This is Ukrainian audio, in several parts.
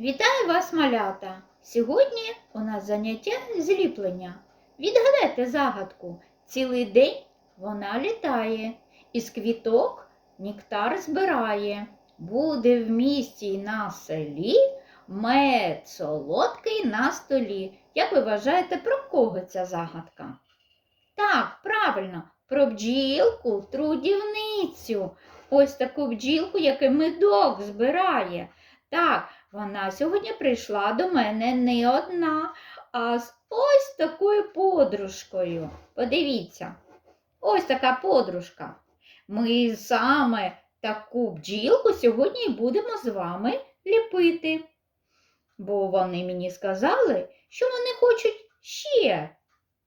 Вітаю вас, малята! Сьогодні у нас заняття зліплення. Відгадайте загадку. Цілий день вона літає, із квіток нектар збирає. Буде в місті й на селі мед солодкий на столі. Як ви вважаєте, про кого ця загадка? Так, правильно, про бджілку, трудівницю. Ось таку бджілку, яка медок збирає. Так, вона сьогодні прийшла до мене не одна, а з ось такою подружкою. Подивіться, ось така подружка. Ми саме таку бджілку сьогодні і будемо з вами ліпити. Бо вони мені сказали, що вони хочуть ще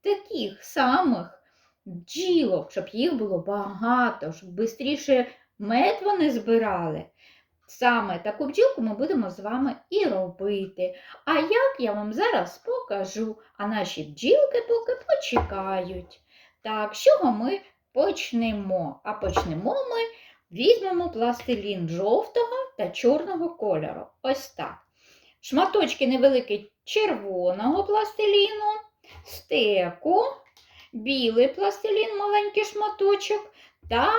таких самих бджілок, щоб їх було багато, щоб швидше мед вони збирали. Саме таку бджілку ми будемо з вами і робити. А як я вам зараз покажу, а наші бджілки поки почекають. Так, з чого ми почнемо? А почнемо ми візьмемо пластилін жовтого та чорного кольору. Ось так. Шматочки невеликі червоного пластиліну, стеку, білий пластилін, маленький шматочок та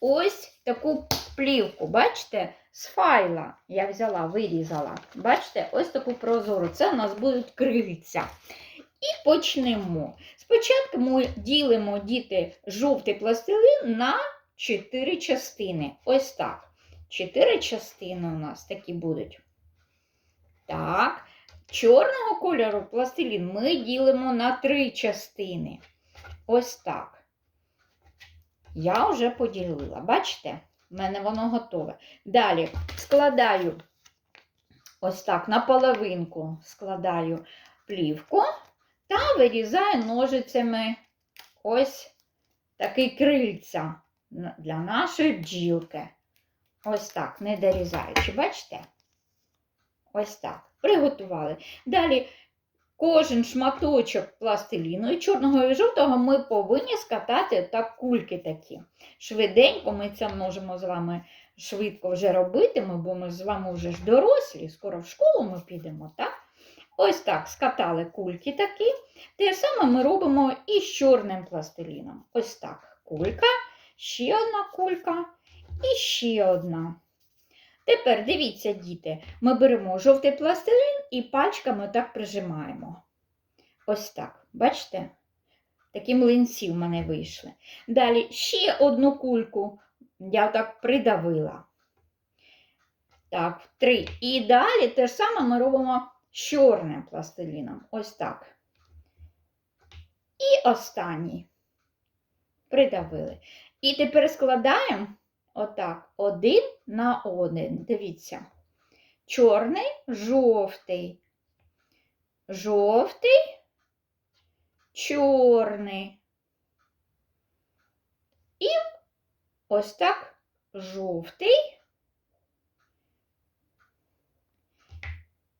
ось таку плівку. Бачите? З файла я взяла, вирізала. Бачите, ось таку прозору. Це у нас будуть крильця. І почнемо. Спочатку ми ділимо діти жовтий пластилин на 4 частини. Ось так. 4 частини у нас такі будуть. Так. Чорного кольору пластилін ми ділимо на 3 частини. Ось так. Я вже поділила. Бачите? У мене воно готове. Далі складаю ось так на половинку складаю плівку та вирізаю ножицями ось такий крильця для нашої бджілки. Ось так, не дорізаючи, бачите? Ось так. Приготували. Далі кожен шматочок пластиліну і чорного і жовтого ми повинні скатати так кульки такі. Швиденько ми це можемо з вами швидко вже робити, бо ми з вами вже ж дорослі, скоро в школу ми підемо, так? Ось так скатали кульки такі. Те саме ми робимо і з чорним пластиліном. Ось так. Кулька, ще одна кулька і ще одна. Тепер дивіться, діти, ми беремо жовтий пластилін і пальчиками так прижимаємо. Ось так. Бачите? Такі млинці в мене вийшли. Далі ще одну кульку я так придавила. Так, три. І далі те ж саме ми робимо з чорним пластиліном. Ось так. І останній. Придавили. І тепер складаємо отак, один на один. Дивіться. Чорний, жовтий, жовтий, чорний. І ось так жовтий.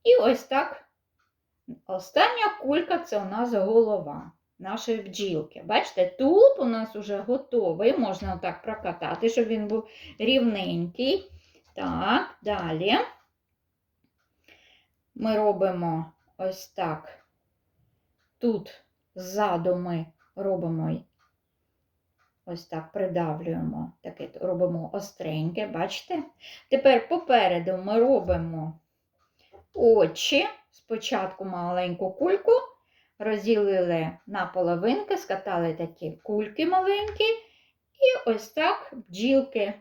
І ось так. Остання кулька це у нас голова нашої бджілки. Бачите, тулуб у нас вже готовий, можна отак прокатати, щоб він був рівненький. Так, далі ми робимо ось так. Тут ззаду ми робимо ось так придавлюємо, таке робимо остреньке, бачите? Тепер попереду ми робимо очі. Спочатку маленьку кульку розділили на половинки, скатали такі кульки маленькі, і ось так бджілки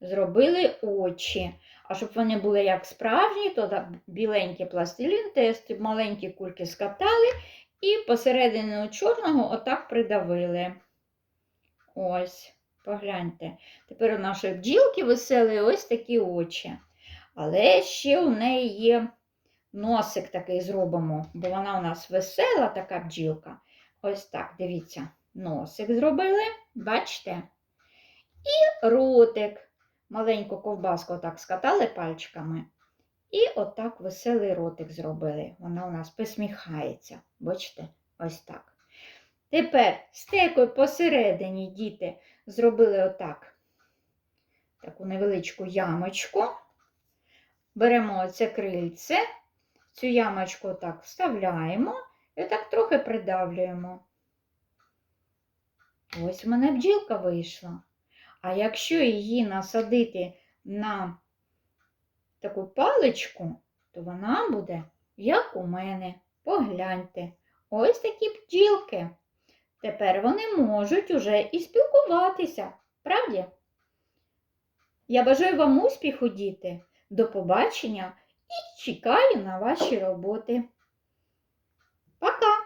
зробили очі. А щоб вони були як справжні, то біленький пластилін, теж маленькі кульки скатали і посередину чорного отак придавили. Ось, погляньте. Тепер у нашої бджілки висели ось такі очі. Але ще у неї є носик такий зробимо, бо вона у нас весела, така бджілка. Ось так, дивіться, носик зробили, бачите? І ротик. Маленьку ковбаску отак скатали пальчиками. І отак веселий ротик зробили. Вона у нас посміхається. Бачите? Ось так. Тепер стекою посередині діти зробили отак таку невеличку ямочку. беремо це крильце, цю ямочку так вставляємо і так трохи придавлюємо. Ось в мене бджілка вийшла. А якщо її насадити на таку паличку, то вона буде, як у мене. Погляньте, ось такі бджілки. Тепер вони можуть уже і спілкуватися, правді? Я бажаю вам успіху, діти. До побачення і чекаю на ваші роботи. Пока!